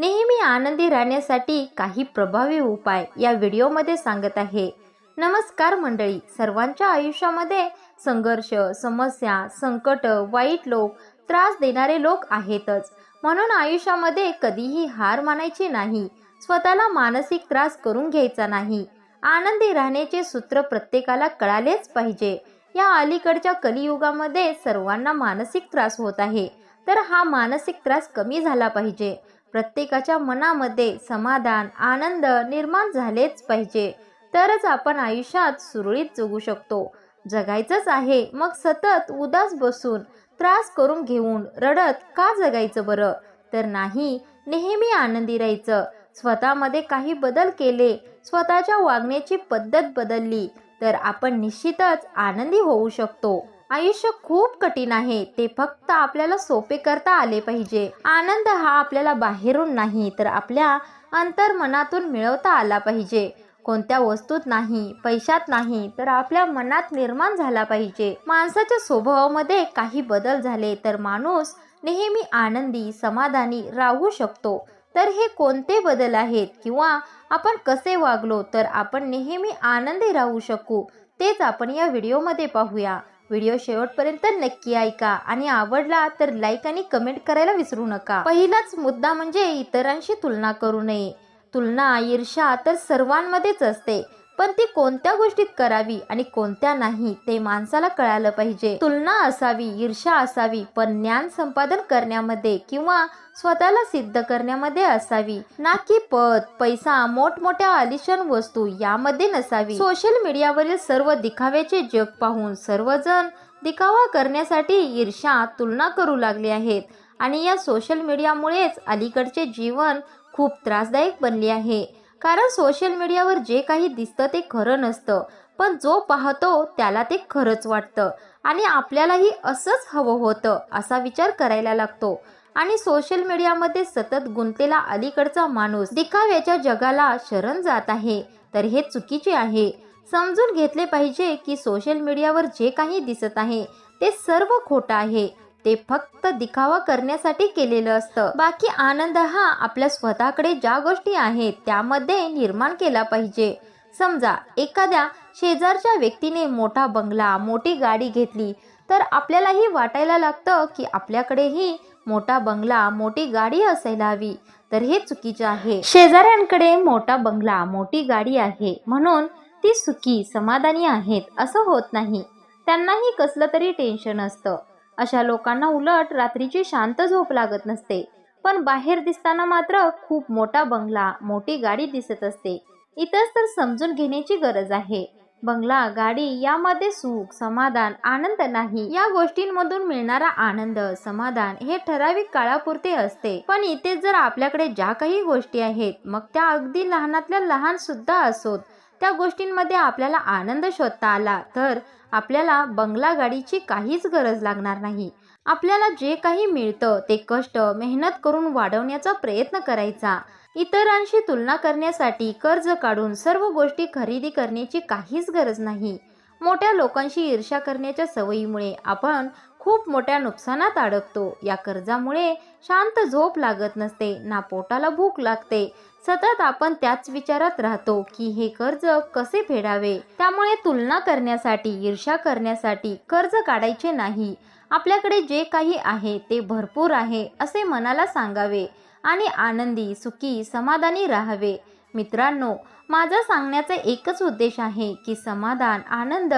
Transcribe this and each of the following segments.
नेहमी आनंदी राहण्यासाठी काही प्रभावी उपाय या व्हिडिओमध्ये सांगत आहे. नमस्कार मंडळी. सर्वांच्या आयुष्यामध्ये संघर्ष समस्या संकट वाईट लोक त्रास देणारे लोक आहेतच. म्हणून आयुष्यामध्ये कधीही हार मानायची नाही. स्वतःला मानसिक त्रास करून घ्यायचा नाही. आनंदी राहण्याचे सूत्र प्रत्येकाला कळालेच पाहिजे. या अलीकडच्या कलियुगामध्ये सर्वांना मानसिक त्रास होत आहे. तर हा मानसिक त्रास कमी झाला पाहिजे. प्रत्येकाच्या मनामध्ये समाधान आनंद निर्माण झालेच पाहिजे. तरच आपण आयुष्यात सुरळीत जगू शकतो. जगायचंच आहे मग सतत उदास बसून त्रास करून घेऊन रडत का जगायचं बरं? तर नाही नेहमी आनंदी राहायचं. स्वतःमध्ये काही बदल केले स्वतःच्या वागण्याची पद्धत बदलली तर आपण निश्चितच आनंदी होऊ शकतो. आयुष्य खूप कठीण आहे. ते फक्त आपल्याला सोपे करता आले पाहिजे. आनंद हा आपल्याला बाहेरून नाही तर आपल्या अंतर्मनातून मिळवता आला पाहिजे. कोणत्या वस्तूत नाही पैशात नाही तर आपल्या मनात निर्माण झाला पाहिजे. माणसाच्या स्वभावामध्ये काही बदल झाले तर माणूस नेहमी आनंदी समाधानी राहू शकतो. तर हे कोणते बदल आहेत? किंवा आपण कसे वागलो तर आपण नेहमी आनंदी राहू शकू? तेच आपण या व्हिडिओमध्ये पाहूया. व्हिडिओ शेवटपर्यंत नक्की ऐका आणि आवडला तर लाईक आणि कमेंट करायला विसरू नका. पहिलाच मुद्दा म्हणजे इतरांशी तुलना करू नये. तुलना ईर्षा तर सर्वांमध्येच असते. पण ती कोणत्या गोष्टीत करावी आणि कोणत्या नाही ते माणसाला कळालं पाहिजे. तुलना असावी ईर्षा असावी पण ज्ञान संपादन करण्यामध्ये किंवा स्वतःला सिद्ध करण्यामध्ये असावी. ना की पद पैसा मोठमोठ्या आलिशान वस्तू यामध्ये नसावी. सोशल मीडियावरील सर्व दिखाव्याचे जग पाहून सर्वजण दिखावा करण्यासाठी ईर्षा तुलना करू लागले आहेत आणि या सोशल मीडियामुळेच अलीकडचे जीवन खूप त्रासदायक बनले आहे. कारण सोशल मीडियावर जे काही दिसतं ते खरं नसतं. पण जो पाहतो त्याला ते खरंच वाटतं. आणि आपल्यालाही असंच हवं होतं असा विचार करायला लागतो. आणि सोशल मीडियामध्ये सतत गुंतलेला अलीकडचा माणूस दिखाव्याच्या जगाला शरण जात आहे. तर हे चुकीचे आहे. समजून घेतले पाहिजे की सोशल मीडियावर जे काही दिसत आहे ते सर्व खोटं आहे. ते फक्त दिखावा करण्यासाठी केलेलं असतं. बाकी आनंद हा आपल्या स्वतःकडे ज्या गोष्टी आहेत त्यामध्ये निर्माण केला पाहिजे. समजा एखाद्या शेजारच्या व्यक्तीने मोठा बंगला मोठी गाडी घेतली तर आपल्यालाही वाटायला लागतं की आपल्याकडेही मोठा बंगला मोठी गाडी असायला हवी. तर हे चुकीचे आहे. शेजाऱ्यांकडे मोठा बंगला मोठी गाडी आहे. म्हणून ती सुखी समाधानी आहेत असं होत नाही. त्यांनाही कसलं तरी टेन्शन असतं. अशा लोकांना उलट रात्रीची शांत झोप लागत नसते. पण बाहेर दिसताना मात्र खूप मोठा बंगला मोठी गाडी दिसत असते. इथंच तर समजून घेण्याची गरज आहे. बंगला गाडी यामध्ये सुख समाधान आनंद नाही. या गोष्टींमधून मिळणारा आनंद समाधान हे ठराविक काळापुरते असते. पण इथे जर आपल्याकडे ज्या काही गोष्टी आहेत मग त्या अगदी लहानातल्या लहान सुद्धा असोत. त्या गोष्टींमध्ये आपल्याला आनंद शोधता आला तर आपल्याला बंगला गाडीची काहीच गरज लागणार नाही. आपल्याला जे काही मिळतं ते कष्ट मेहनत करून वाढवण्याचा प्रयत्न करायचा. इतरांशी तुलना करण्यासाठी कर्ज काढून सर्व गोष्टी खरेदी करण्याची काहीच गरज नाही. मोठ्या लोकांशी ईर्ष्या करण्याच्या सवयीमुळे आपण खूप मोठ्या नुकसानात अडकतो. या कर्जामुळे शांत झोप लागत नसते ना पोटाला भूक लागते सतत आपण त्याच विचारात राहतो की हे कर्ज कसे फेडावे? त्यामुळे तुलना करण्यासाठी ईर्षा करण्यासाठी कर्ज काढायचे नाही. आपल्याकडे जे काही आहे ते भरपूर आहे असे मनाला सांगावे आणि आनंदी सुखी समाधानी राहावे. मित्रांनो माझा सांगण्याचा एकच उद्देश आहे की समाधान आनंद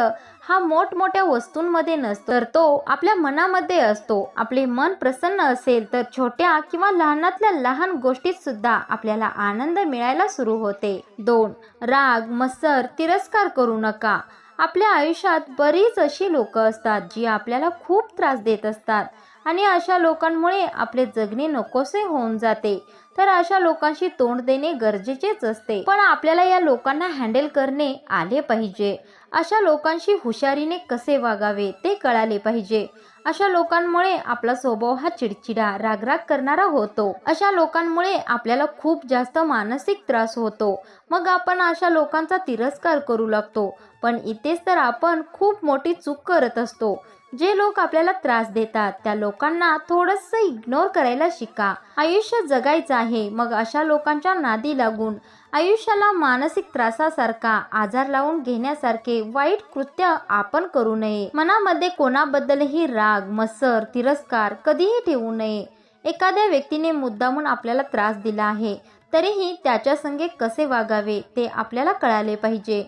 हा मोठमोठ्या वस्तूंमध्ये नसतो. तर तो आपल्या मनामध्ये असतो. आपले मन प्रसन्न असेल तर छोट्या किंवा लहानातल्या लहान गोष्टीत सुद्धा आपल्याला आनंद मिळायला सुरू होते. दोन राग मत्सर तिरस्कार करू नका. आपल्या आयुष्यात बरीच अशी लोक असतात जी आपल्याला खूप त्रास देत असतात आणि अशा लोकांमुळे आपले जगणे नकोसे होऊन जाते. तर अशा लोकांशी तोंड देणे गरजेचेच असते. पण आपल्याला या लोकांना हँडल करणे आले पाहिजे. अशा लोकांशी हुशारीने कसे वागावे ते कळाले पाहिजे. अशा लोकांमुळे आपला स्वभाव हा चिडचिडा रागराग करणारा होतो. अशा लोकांमुळे आपल्याला खूप जास्त मानसिक त्रास होतो. मग आपण अशा लोकांचा तिरस्कार करू लागतो. पण इथेच तर आपण खूप मोठी चूक करत असतो. जे लोक आपल्याला त्रास देतात त्या लोकांना थोडंसं इग्नोर करायला शिका. आयुष्य जगायचं आहे मग अशा लोकांच्या नादी लागून आयुष्याला मानसिक त्रासासारखा आजार लावून घेण्यासारखे वाईट कृत्य आपण करू नये. मनामध्ये कोणाबद्दलही राग मसर तिरस्कार कधीही ठेवू नये. एखाद्या व्यक्तीने मुद्दामून आपल्याला त्रास दिला आहे तरीही त्याच्या संगे कसे वागावे ते आपल्याला कळाले पाहिजे.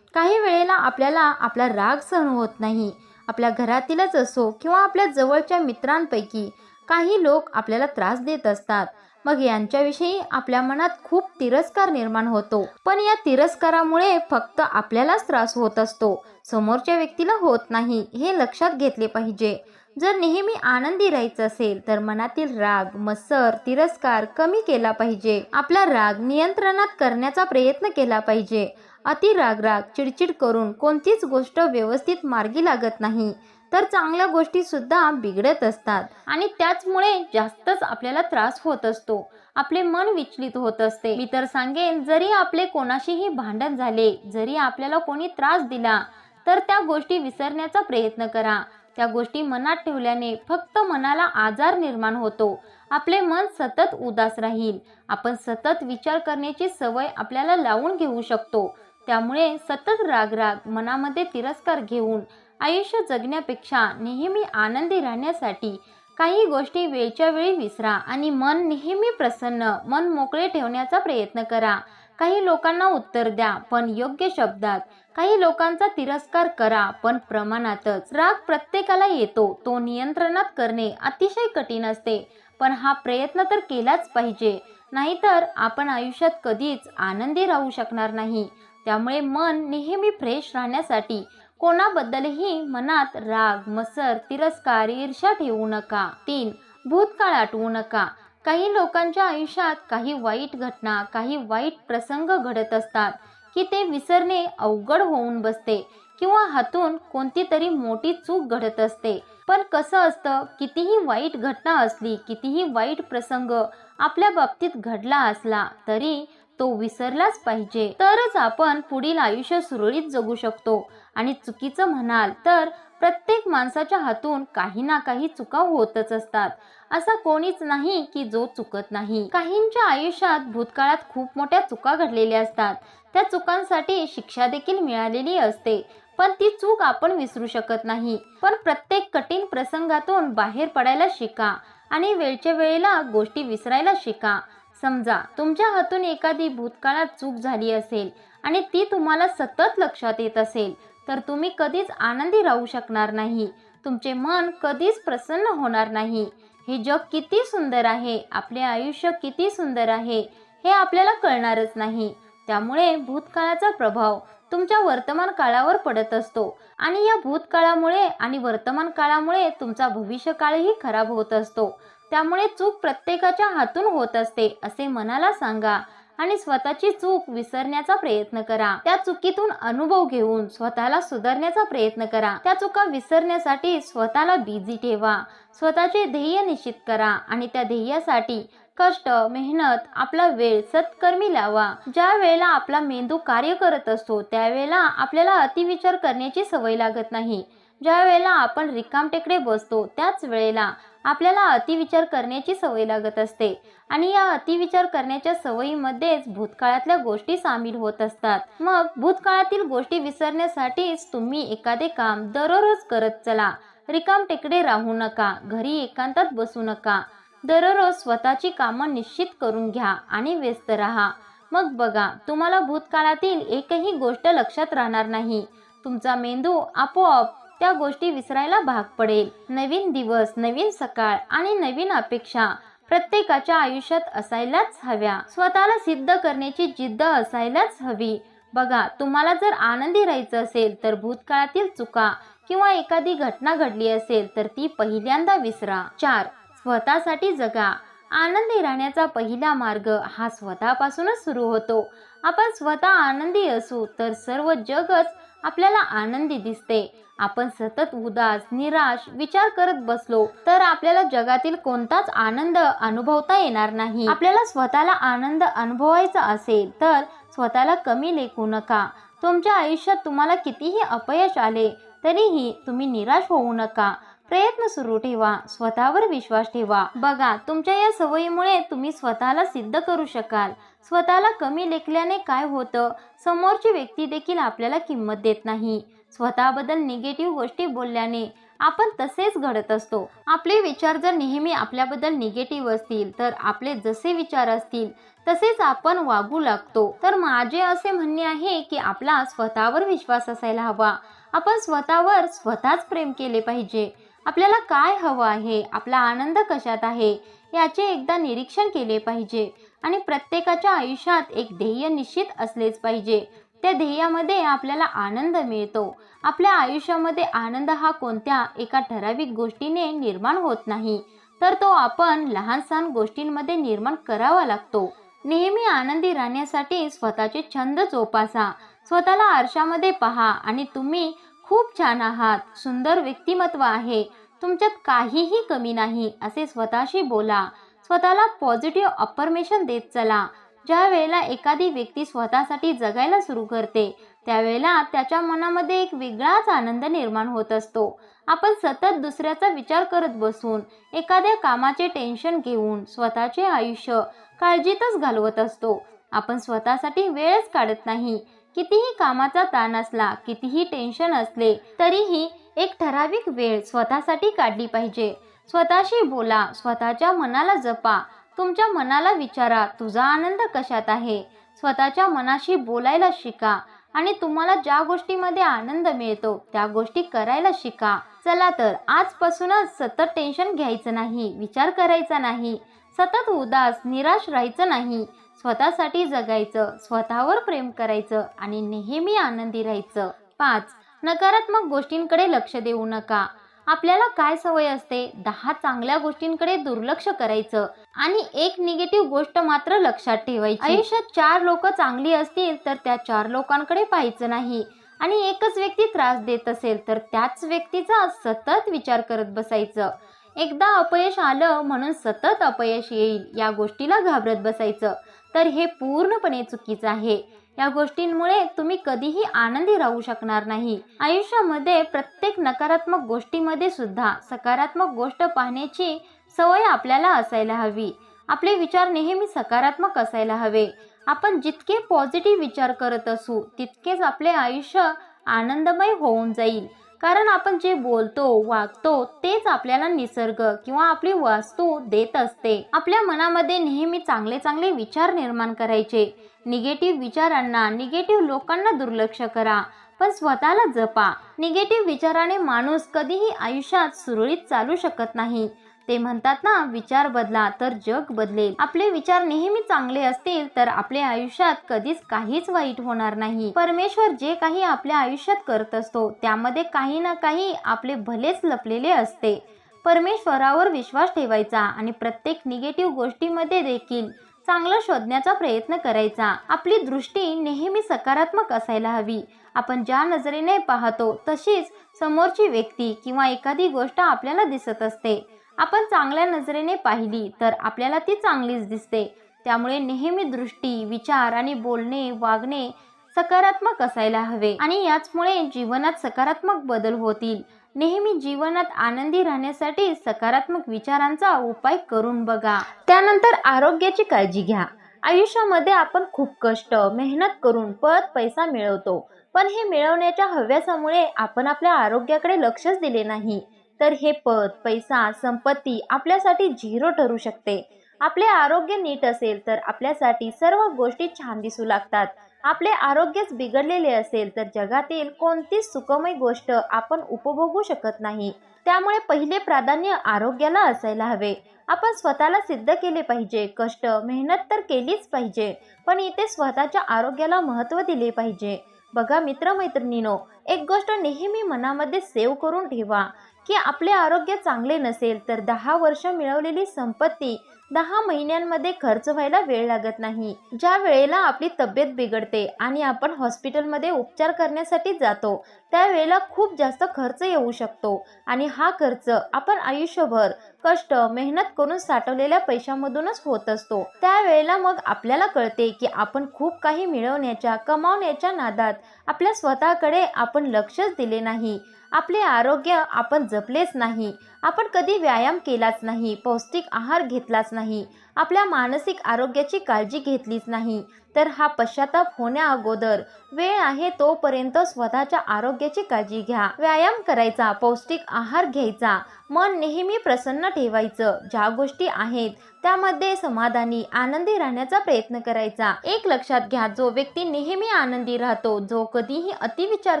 काही वेळेला आपल्याला आपला राग सहन होत नाही. आपल्या घरातीलच असो किंवा आपल्या जवळच्या मित्रांपैकी काही लोक आपल्याला त्रास देत असतात. मग यांच्याविषयी आपल्या मनात खूप तिरस्कार निर्माण होतो. पण या तिरस्कारामुळे फक्त आपल्यालाच त्रास होत असतो. समोरच्या व्यक्तीला होत नाही हे लक्षात घेतले पाहिजे. जर नेहमी आनंदी राहायचं असेल तर मनातील राग मत्सर तिरस्कार कमी केला पाहिजे. आपला राग नियंत्रणात करण्याचा प्रयत्न केला पाहिजे. अति राग राग चिडचिड करून कोणतीच गोष्ट व्यवस्थित मार्गी लागत नाही. तर चांगल्या गोष्टी सुद्धा बिघडत असतात. आणि त्याचमुळे जास्तच आपल्याला त्रास होत असतो. आपले मन विचलित होत असते. मी तर सांगेन जरी आपले कोणाशीही भांडण झाले जरी आपल्याला कोणी त्रास दिला तर त्या गोष्टी विसरण्याचा प्रयत्न करा. त्या गोष्टी मनात ठेवल्याने फक्त मनाला आजार निर्माण होतो. आपले मन सतत उदास राहील. आपण सतत विचार करण्याची सवय आपल्याला लावून घेऊ शकतो. त्यामुळे सतत रागराग मनामध्ये तिरस्कार घेऊन आयुष्य जगण्यापेक्षा नेहमी आनंदी राहण्यासाठी काही गोष्टी वेळच्या वेळी विसरा आणि मन नेहमी प्रसन्न मन मोकळे ठेवण्याचा प्रयत्न करा. काही लोकांना उत्तर द्या पण योग्य शब्दात. काही लोकांचा तिरस्कार करा पण प्रमाणातच. राग प्रत्येकाला येतो तो नियंत्रणात करणे अतिशय कठीण असते पण हा प्रयत्न तर केलाच पाहिजे. नाहीतर आपण आयुष्यात कधीच आनंदी राहू शकणार नाही. त्यामुळे मन नेहमी फ्रेश राहण्यासाठी कोणाबद्दलही मनात राग मसर तिरस्कार ईर्षा ठेवू नका. तीन भूतकाळ आठवू नका. काही लोकांच्या आयुष्यात काही वाईट घटना काही वाईट प्रसंग घडत असतात की ते विसरणे अवघड होऊन बसते किंवा हातून कोणती तरी मोठी चूक घडत असते. पण कसं असतं कितीही वाईट घटना असली कितीही वाईट प्रसंग आपल्या बाबतीत घडला असला तरी तो विसरलाच पाहिजे. तरच आपण पुढील आयुष्य सुरळीत जगू शकतो. आणि चुकीचं म्हणाल तर प्रत्येक माणसाच्या हातून काही ना काही चुका होतच असतात. असा कोणीच नाही की जो चुकत नाही. काहींच्या आयुष्यात भूतकाळात खूप मोठ्या चुका घडलेल्या असतात. त्या चुकांसाठी शिक्षा देखील मिळालेली असते. पण ती चूक आपण विसरू शकत नाही. पण प्रत्येक कठीण प्रसंगातून बाहेर पडायला शिका. आणि वेळच्या वेळेला गोष्टी विसरायला शिका. समजा तुमच्या हातून एखादी भूतकाळात चूक झाली असेल आणि ती तुम्हाला सतत लक्षात येत असेल तर तुम्ही कधीच आनंदी राहू शकणार नाही. तुमचे मन कधीच प्रसन्न होणार नाही. हे जग किती सुंदर आहे आपले आयुष्य किती सुंदर आहे हे आपल्याला कळणारच नाही. त्यामुळे भूतकाळाचा प्रभाव तुमच्या वर्तमान काळावर पडत असतो आणि या भूतकाळामुळे आणि वर्तमान काळामुळे तुमचा भविष्यकाळही खराब होत असतो. त्यामुळे चूक प्रत्येकाच्या हातून होत असते असे मनाला सांगा आणि स्वतःची चूक विसरण्याचा प्रयत्न करा. त्या चुकीतून अनुभव घेऊन स्वतःला सुधारण्याचा प्रयत्न करा. त्या चुका विसरण्यासाठी स्वतःला बिझी ठेवा. स्वतःचे ध्येय निश्चित करा आणि त्या ध्येयासाठी कष्ट मेहनत आपला वेळ सत्कर्मी लावा. ज्या वेळेला आपला मेंदू कार्य करत असतो त्यावेळेला आपल्याला अतिविचार करण्याची सवय लागत नाही. ज्या वेळेला आपण रिकामटेकडे बसतो त्याच वेळेला आपल्याला अतिविचार करण्याची सवय लागत असते. आणि या अतिविचार करण्याच्या सवयीमध्येच भूतकाळातल्या गोष्टी सामील होत असतात. मग भूतकाळातील गोष्टी विसरण्यासाठीच तुम्ही एखादे काम दररोज करत चला. रिकाम टेकडे राहू नका. घरी एकांतात बसू नका. दररोज स्वतःची कामं निश्चित करून घ्या आणि व्यस्त राहा. मग बघा तुम्हाला भूतकाळातील एकही गोष्ट लक्षात राहणार नाही. तुमचा मेंदू आपोआप त्या गोष्टी विसरायला भाग पडेल. नवीन दिवस नवीन सकाळ आणि नवीन अपेक्षा प्रत्येकाच्या आयुष्यात असायलाच हव्या. स्वतःला सिद्ध करण्याची जिद्द असायलाच हवी. बघा तुम्हाला जर आनंदी राहायचं असेल तर भूतकाळातील चुका किंवा एखादी घटना घडली असेल तर ती पहिल्यांदा विसरा. चार स्वतःसाठी जगा. आनंदी राहण्याचा पहिला मार्ग हा स्वतःपासूनच सुरू होतो. आपण स्वतः आनंदी असू तर सर्व जगच आपल्याला आनंदी दिसते. आपण सतत उदास निराश विचार करत बसलो तर आपल्याला जगातील कोणताच आनंद अनुभवता येणार नाही. आपल्याला स्वतःला आनंद अनुभवायचा असेल तर स्वतःला कमी लेखू नका. तुमच्या आयुष्यात तुम्हाला कितीही अपयश आले तरीही तुम्ही निराश होऊ नका. प्रयत्न सुरू ठेवा स्वतःवर विश्वास ठेवा. बघा तुमच्या या सवयीमुळे तुम्ही स्वतःला सिद्ध करू शकाल. स्वतःला कमी लेखल्याने काय होतं? समोरची व्यक्ती देखील आपल्याला किंमत देत नाही. स्वतःबद्दल निगेटिव्ह गोष्टी बोलल्याने आपण तसेच घडत असतो. आपले विचार जर नेहमी आपल्याबद्दल निगेटिव्ह असतील तर आपले जसे विचार असतील तसेच आपण वागू लागतो. तर माझे असे म्हणणे आहे की आपला स्वतःवर विश्वास असायला हवा. आपण स्वतःवर स्वतःच प्रेम केले पाहिजे. आपल्याला काय हवं आहे? आपला आनंद कशात आहे? याचे एकदा निरीक्षण केले पाहिजे आणि प्रत्येकाच्या आयुष्यात एक ध्येय निश्चित असलेच पाहिजे. त्या ध्येयामध्ये आपल्याला आनंद मिळतो. आपल्या आयुष्यामध्ये आनंद हा कोणत्या एका ठराविक गोष्टीने निर्माण होत नाही तर तो आपण लहान सहान गोष्टींमध्ये निर्माण करावा लागतो. नेहमी आनंदी राहण्यासाठी स्वतःचे छंद जोपासा. स्वतःला आरशामध्ये पहा आणि तुम्ही खूप छान आहात. सुंदर व्यक्तिमत्व आहे. तुमच्यात काहीही कमी नाही असे स्वतःशी बोला. स्वतःला पॉझिटिव्ह अफर्मेशन देत चला. ज्या वेळेला एखादी व्यक्ती स्वतःसाठी जगायला सुरू करते त्यावेळेला त्याच्या मनामध्ये एक वेगळाच आनंद निर्माण होत असतो. आपण सतत दुसऱ्याचा विचार करत बसून एखाद्या कामाचे टेन्शन घेऊन स्वतःचे आयुष्य काळजीतच घालवत असतो. आपण स्वतःसाठी वेळच काढत नाही. कितीही कामाचा ताण असला कितीही टेन्शन असले तरीही एक ठराविक वेळ स्वतःसाठी काढली पाहिजे. स्वतःशी बोला स्वतःच्या मनाला जपा. तुमच्या मनाला विचारा तुझा आनंद कशात आहे? स्वतःच्या मनाशी बोलायला शिका आणि तुम्हाला ज्या गोष्टीमध्ये आनंद मिळतो त्या गोष्टी करायला शिका. चला तर आजपासूनच सतत टेन्शन घ्यायचं नाही विचार करायचा नाही. सतत उदास निराश राहायचं नाही. स्वतःसाठी जगायचं स्वतःवर प्रेम करायचं आणि नेहमी आनंदी राहायचं. पाच नकारात्मक गोष्टींकडे लक्ष देऊ नका. आपल्याला काय सवय असते? दहा चांगल्या गोष्टींकडे दुर्लक्ष करायचं आणि एक निगेटिव्ह गोष्ट मात्र लक्षात ठेवायची. आयुष्यात चार लोक चांगली असतील तर त्या चार लोकांकडे पाहायचं नाही आणि एकच व्यक्ती त्रास देत असेल तर त्याच व्यक्तीचा सतत विचार करत बसायचं. एकदा अपयश आलं म्हणून सतत अपयश येईल या गोष्टीला घाबरत बसायचं. तर हे पूर्णपणे चुकीचं आहे. या गोष्टींमुळे तुम्ही कधीही आनंदी राहू शकणार नाही. आयुष्यामध्ये प्रत्येक नकारात्मक गोष्टीमध्ये सुद्धा सकारात्मक गोष्ट पाहण्याची सवय आपल्याला असायला हवी. आपले विचार नेहमी सकारात्मक असायला हवे. आपण जितके पॉझिटिव्ह विचार करत असू तितकेच आपले आयुष्य आनंदमय होऊन जाईल. कारण आपण जे बोलतो वागतो तेच आपल्याला निसर्ग किंवा आपली वास्तू देत असते. आपल्या मनामध्ये नेहमी चांगले चांगले विचार निर्माण करायचे. निगेटिव्ह विचारांना निगेटिव्ह लोकांना दुर्लक्ष करा पण स्वतःला जपा. निगेटिव्ह विचाराने माणूस कधीही आयुष्यात सुरळीत चालू शकत नाही. ते म्हणतात ना विचार बदला तर जग बदलेल. आपले विचार नेहमी चांगले असतील तर आपल्या आयुष्यात कधीच काहीच वाईट होणार नाही. परमेश्वर जे काही आपल्या आयुष्यात करत असतो त्यामध्ये काही ना काही आपले भलेच लपलेले असते. परमेश्वरावर विश्वास ठेवायचा आणि प्रत्येक निगेटिव्ह गोष्टीमध्ये देखील चांगलं शोधण्याचा प्रयत्न करायचा. आपली दृष्टी नेहमी सकारात्मक असायला हवी. आपण ज्या नजरेने पाहतो तशीच समोरची व्यक्ती किंवा एखादी गोष्ट आपल्याला दिसत असते. आपण चांगल्या नजरेने पाहिली तर आपल्याला ती चांगलीच दिसते. त्यामुळे नेहमी दृष्टी विचार आणि बोलणे वागणे सकारात्मक असायला हवे आणि याचमुळे जीवनात सकारात्मक बदल होतील. नेहमी जीवनात आनंदी राहण्यासाठी सकारात्मक विचारांचा उपाय करून बघा. त्यानंतर आरोग्याची काळजी घ्या. आयुष्यामध्ये आपण खूप कष्ट मेहनत करून पद पैसा मिळवतो. पण हे मिळवण्याच्या हव्यासामुळे आपण आपल्या आरोग्याकडे लक्षच दिले नाही. तर हे पद पैसा संपत्ती आपल्यासाठी झिरो ठरू शकते. आपले आरोग्य नीट असेल तर आपल्यासाठी सर्व गोष्टी छान दिसू लागतात. आपले आरोग्यच बिघडलेले असेल तर जगातील कोणतीच सुखमय गोष्ट आपण उपभोगू शकत नाही. त्यामुळे पहिले प्राधान्य आरोग्याला असायला हवे. आपण स्वतःला सिद्ध केले पाहिजे. कष्ट मेहनत तर केलीच पाहिजे. पण इथे स्वतःच्या आरोग्याला महत्त्व दिले पाहिजे. बघा मित्रमैत्रिणीनो एक गोष्ट नेहमी मनामध्ये सेव्ह करून ठेवा की आपले आरोग्य चांगले नसेल तर दहा वर्ष मिळवलेली संपत्ती दहा महिन्यांमध्ये खर्च व्हायला वेळ लागत नाही. ज्या वेळेला आपली तब्येत बिघडते आणि आपण हॉस्पिटलमध्ये उपचार करण्यासाठी जातो त्यावेळेला खूप जास्त खर्च येऊ शकतो आणि हा खर्च आपण आयुष्यभर कष्ट मेहनत करून साठवलेल्या पैशामधूनच होत असतो. त्यावेळेला मग आपल्याला कळते की आपण खूप काही मिळवण्याच्या कमावण्याच्या नादात आपल्या स्वतःकडे आप आपण लक्षच दिले नाही. आपले आरोग्य आपण जपलेच नाही. आपण कधी व्यायाम केलाच नाही पौष्टिक आहार घेतलाच नाही आपल्या मानसिक आरोग्याची काळजी घेतलीच नाही. तर हा पश्चाताप होण्या अगोदर वेळ आहे तोपर्यंत स्वतःच्या आरोग्याची काळजी घ्या. व्यायाम करायचा पौष्टिक आहार घ्यायचा मन नेहमी प्रसन्न ठेवायचं. ज्या गोष्टी आहेत त्यामध्ये समाधानी आनंदी राहण्याचा प्रयत्न करायचा. एक लक्षात घ्या जो व्यक्ती नेहमी आनंदी राहतो जो कधीही अतिविचार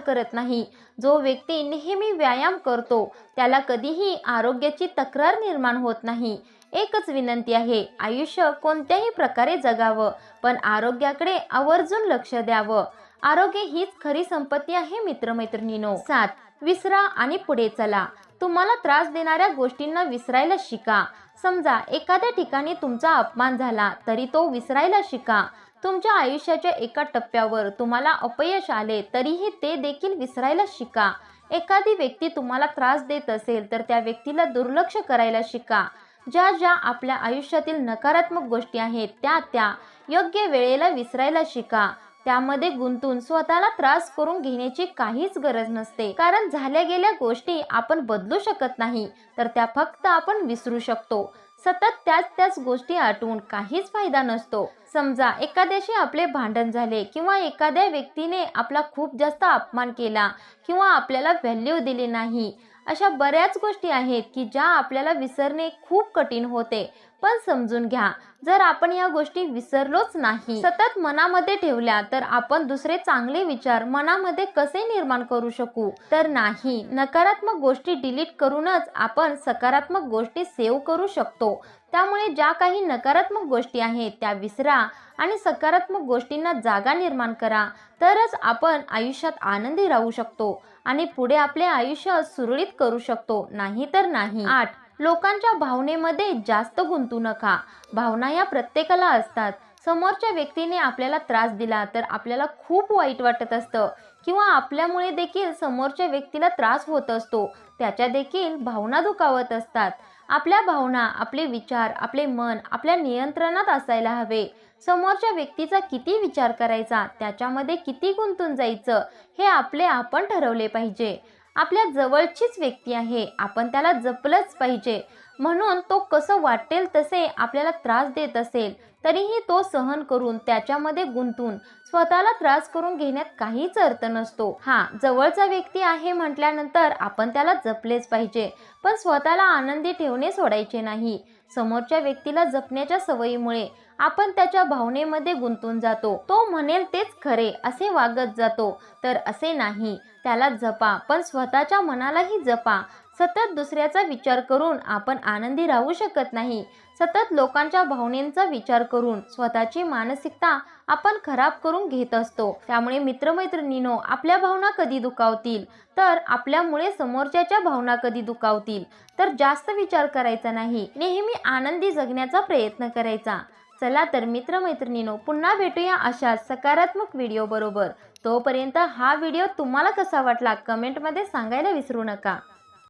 करत नाही जो व्यक्ती नेहमी व्यायाम करतो. त्याला कधीही आरोग्याची तक्रार निर्माण होत नाही. एकच विनंती आहे आयुष्य कोणत्याही प्रकारे जगावं पण आरोग्याकडे आवर्जून लक्ष द्यावं. आरोग्य हीच खरी संपत्ती आहे मित्रमैत्रिणीनो. सात विसरा आणि पुढे चला. तुम्हाला त्रास देणाऱ्या गोष्टींना विसरायला शिका. समजा एखाद्या ठिकाणी तुमचा अपमान झाला तरी तो विसरायला शिका. तुमच्या आयुष्याच्या एका टप्प्यावर तुम्हाला अपयश आले तरीही ते देखील विसरायला शिका. एखादी व्यक्ती तुम्हाला त्रास देत असेल तर त्या व्यक्तीला दुर्लक्ष करायला शिका. ज्या ज्या आपल्या आयुष्यातील नकारात्मक गोष्टी आहेत त्या त्या योग्य वेळेला विसरायला शिका. त्यामध्ये गुंतून स्वतःला त्रास करून घेण्याची काहीच गरज नसते. कारण झाल्या गेल्या गोष्टी आपण बदलू शकत नाही तर त्या फक्त आपण विसरू शकतो. सतत त्याच त्याच गोष्टी आठवून काहीच फायदा नसतो. समजा एखाद्याशी आपले भांडण झाले किंवा एखाद्या व्यक्तीने आपला खूप जास्त अपमान केला किंवा आपल्याला व्हॅल्यू दिली नाही अशा बऱ्याच गोष्टी आहेत की ज्या आपल्याला विसरणे खूप कठीण होते. पण समजून घ्या. जर आपण या गोष्टी विसरलोच नाही सतत मनामध्ये ठेवल्या तर आपण दुसरे चांगले विचार मनामध्ये कसे निर्माण करू शकू? तर नाही. नकारात्मक गोष्टी डिलीट करूनच आपण सकारात्मक गोष्टी सेव्ह करू शकतो. त्यामुळे ज्या काही नकारात्मक गोष्टी आहेत त्या विसरा आणि सकारात्मक गोष्टींना जागा निर्माण करा. तरच आपण आयुष्यात आनंदी राहू शकतो आणि पुढे आपले आयुष्य सुरळीत करू शकतो. नाही तर नाही. आठ. लोकांच्या भावनेमध्ये जास्त गुंतू नका. भावना या प्रत्येकाला असतात. समोरच्या व्यक्तीने आपल्याला त्रास दिला तर आपल्याला खूप वाईट वाटत असतं. किंवा आपल्यामुळे देखील समोरच्या व्यक्तीला त्रास होत असतो. त्याच्या देखील भावना दुखावत असतात. आपल्या भावना आपले विचार आपले मन आपल्या नियंत्रणात असायला हवे. समोरच्या व्यक्तीचा किती विचार करायचा? त्याच्यामध्ये किती गुंतून जायचं? हे आपले आपण ठरवले पाहिजे. आपल्या जवळचीच व्यक्ती आहे. आपण त्याला जपलंच पाहिजे. म्हणून तो कसं वाटेल तसे आपल्याला त्रास देत असेल तरीही तो सहन करून त्याच्यामध्ये गुंतून स्वतःला त्रास करून घेण्यात काहीच अर्थ नसतो. हा जवळचा व्यक्ती आहे म्हटल्यानंतर आपण त्याला जपलेच पाहिजे पण स्वतःला आनंदी ठेवणे सोडायचे नाही. समोरच्या व्यक्तीला जपण्याच्या सवयीमुळे आपण त्याच्या भावनेमध्ये गुंतून जातो. तो म्हणेल तेच खरे असे वागत जातो. तर असे नाही. त्याला जपा पण स्वतःच्या मनालाही जपा. सतत दुसऱ्याचा विचार करून आपण आनंदी राहू शकत नाही. सतत लोकांच्या भावनेंचा विचार करून स्वतःची मानसिकता आपण खराब करून घेत असतो. त्यामुळे मित्रमैत्रिणीनो आपल्या भावना कधी दुखावतील? तर आपल्यामुळे समोरच्याच्या भावना कधी दुखावतील? तर जास्त विचार करायचा नाही. नेहमी आनंदी जगण्याचा प्रयत्न करायचा. चला तर मित्रमैत्रिणीनो पुन्हा भेटूया अशा सकारात्मक व्हिडिओ बरोबर तोपर्यंत हा व्हिडिओ तुम्हाला कसा वाटला कमेंटमध्ये सांगायला विसरू नका.